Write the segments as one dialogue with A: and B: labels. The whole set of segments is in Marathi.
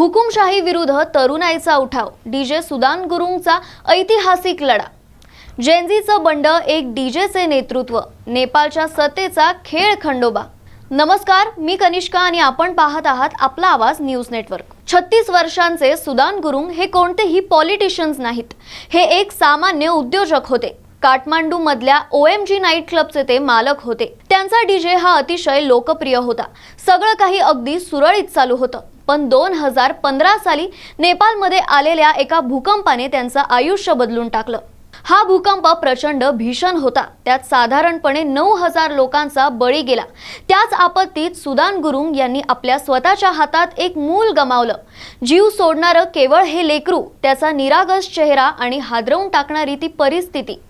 A: हुकुमशाही विरुद्ध तरुणाईचा उठाव डीजे सुदान गुरुंगचा ऐतिहासिक लढा. जेनझीचं बंड एक डीजेचे नेतृत्व नेपाळच्या सत्तेचा खेळ खंडोबा. नमस्कार मी कनिष्का आणि आपण पाहत आहात आपला आवाज न्यूज नेटवर्क. छत्तीस वर्षांचे सुदान गुरुंग हे कोणतेही पॉलिटिशियन्स नाहीत. हे एक सामान्य उद्योजक होते. काठमांडू मधल्या ओ एम जी नाईट क्लबचे ते मालक होते. त्यांचा डीजे हा अतिशय लोकप्रिय होता. सगळं काही अगदी सुरळीत चालू होतं. पण दोन हजार पंधरा साली नेपाळमध्ये आलेल्या एका भूकंपाने त्यांचं आयुष्य बदलून टाकलं. हा भूकंप प्रचंड भीषण होता. त्यात साधारणपणे नऊ हजार लोकांचा बळी गेला. त्याच आपत्तीत सुदान गुरुंग यांनी आपल्या स्वतःच्या हातात एक मूल गमावलं. जीव सोडणारं केवळ हे लेकरू त्याचा निरागस चेहरा आणि हादरवून टाकणारी ती परिस्थिती.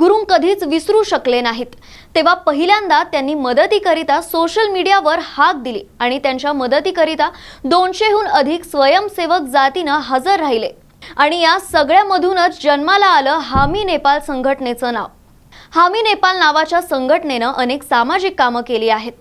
A: गुरुंग कधीच विसरू शकले नाहीत. तेव्हा पहिल्यांदा त्यांनी मदतीकरिता सोशल मीडियावर हाक दिली आणि त्यांच्या मदतीकरिता दोनशेहून अधिक स्वयंसेवक जातीनं हजर राहिले. आणि या सगळ्यामधूनच जन्माला आलं हामी नेपाळ संघटनेचं नाव. हामी नेपाळ नावाच्या संघटनेनं अनेक सामाजिक कामं केली आहेत.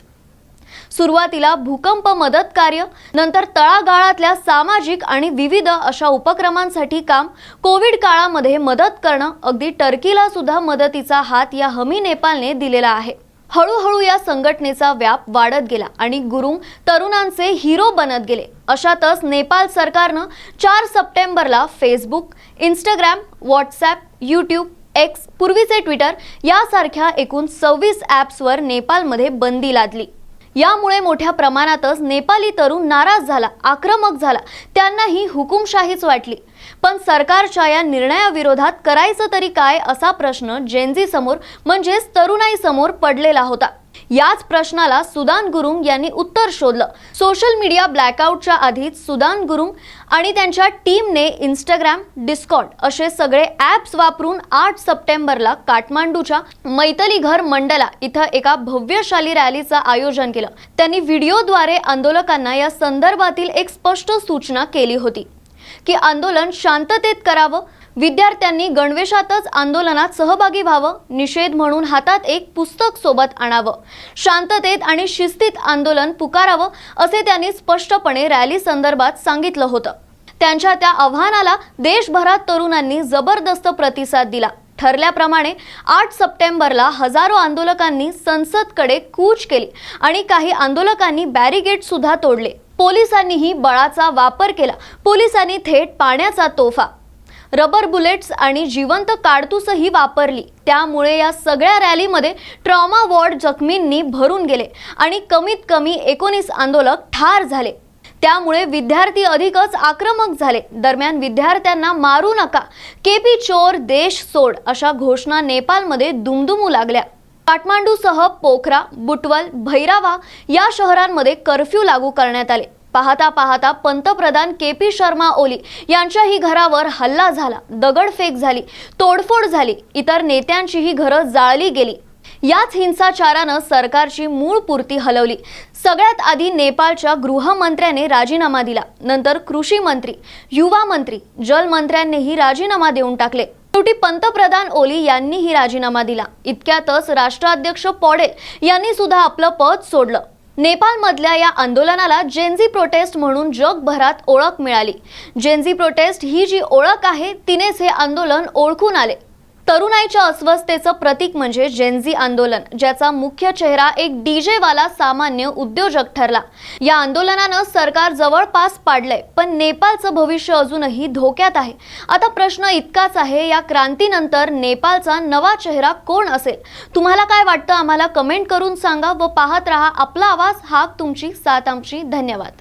A: सुरुवातीला भूकंप मदत कार्य नंतर तळागाळातल्या सामाजिक आणि विविध अशा उपक्रमांसाठी काम कोविड काळामध्ये मदत करणं अगदी टर्कीला सुद्धा मदतीचा हात या हमी नेपाळने दिलेला आहे. हळूहळू या संघटनेचा व्याप वाढत गेला आणि गुरुंग तरुणांचे हिरो बनत गेले. अशातच नेपाळ सरकारनं चार सप्टेंबरला Facebook Instagram WhatsApp YouTube X पूर्वीचे ट्विटर यासारख्या एकूण सव्वीस ॲप्सवर नेपाळमध्ये बंदी लादली. यामुळे मोठ्या प्रमाणातच नेपाली तरुण नाराज झाला आक्रमक झाला. त्यांनाही हुकुमशाहीच वाटली. पण सरकारच्या या निर्णयाविरोधात करायचं तरी काय असा प्रश्न जेनजी समोर म्हणजेच तरुणाई समोर पडलेला होता. याच प्रश्नाला सुदान गुरुंग यांनी उत्तर शोधलं. सोशल मीडिया ब्लॅकआउटच्या आधीच सुदान गुरुंग आणि त्यांच्या टीमने इंस्टाग्राम डिस्कॉट असे सगळे ॲप्स वापरून आठ सप्टेंबरला काठमांडूच्या मैतली घर मंडला इथं एका भव्यशाली रॅलीचं आयोजन केलं. त्यांनी व्हिडिओद्वारे आंदोलकांना या संदर्भातील एक स्पष्ट सूचना केली होती की आंदोलन शांततेत करावं विद्यार्थ्यांनी गणवेशातच आंदोलनात सहभागी व्हावं निषेध म्हणून हातात एक पुस्तक सोबत आणावं. शांततेत आणि शिस्तीत आंदोलन पुकारावं असे त्यांनी स्पष्टपणे रॅली संदर्भात सांगितलं होतं. त्यांच्या त्या आव्हानाला देशभरात तरुणांनी जबरदस्त प्रतिसाद दिला. ठरल्याप्रमाणे आठ सप्टेंबरला हजारो आंदोलकांनी संसदकडे कूच केली आणि काही आंदोलकांनी बॅरिगेट सुद्धा तोडले. पोलिसांनीही बळाचा वापर केला. पोलिसांनी थेट पाण्याचा तोफा रबर बुलेट्स आणि जिवंत काडतूसही वापरली. त्यामुळे या सगळ्या रॅलीमध्ये ट्रॉमा वॉर्ड जखमींनी भरून गेले आणि कमीत कमी एकोणीस आंदोलक ठार झाले. त्यामुळे विद्यार्थी अधिकच आक्रमक झाले. दरम्यान विद्यार्थ्यांना मारू नका. केपी चोर देश सोड अशा घोषणा नेपाळमध्ये दुमदुमू लागल्या. काठमांडूसह पोखरा बुटवल भैरावा या शहरांमध्ये कर्फ्यू लागू करण्यात आले. पाहता पाहता पंतप्रधान के पी शर्मा ओली यांच्याही घरावर हल्ला झाला दगडफेक झाली तोडफोड झाली इतर नेत्यांचीही घरं जाळली गेली. याच हिंसाचारानं सरकारची मूळ पूर्ती हलवली. सगळ्यात आधी नेपाळच्या गृहमंत्र्याने राजीनामा दिला. नंतर कृषी मंत्री युवा मंत्री जलमंत्र्यांनीही राजीनामा देऊन टाकले. शेवटी पंतप्रधान ओली यांनीही राजीनामा दिला. इतक्यातच राष्ट्राध्यक्ष पॉडेल यांनी सुद्धा आपलं पद सोडलं. नेपाळमधल्या या आंदोलनाला जेन्झी प्रोटेस्ट म्हणून जगभरात ओळख मिळाली. जेन्झी प्रोटेस्ट ही जी ओळख आहे तिनेच हे आंदोलन ओळखून आले. तरुणाईच्या अस्वस्थतेचं प्रतीक म्हणजे जेनझी आंदोलन ज्याचा मुख्य चेहरा एक डीजे वाला सामान्य उद्योजक ठरला. या आंदोलनानं सरकार जवळपास पाडलंय पण नेपाळचं भविष्य अजूनही धोक्यात आहे. आता प्रश्न इतकाच आहे या क्रांतीनंतर नेपाळचा नवा चेहरा कोण असेल? तुम्हाला काय वाटतं? आम्हाला कमेंट करून सांगा व पाहत राहा. आपला आवाज हा तुमची सात आमची. धन्यवाद.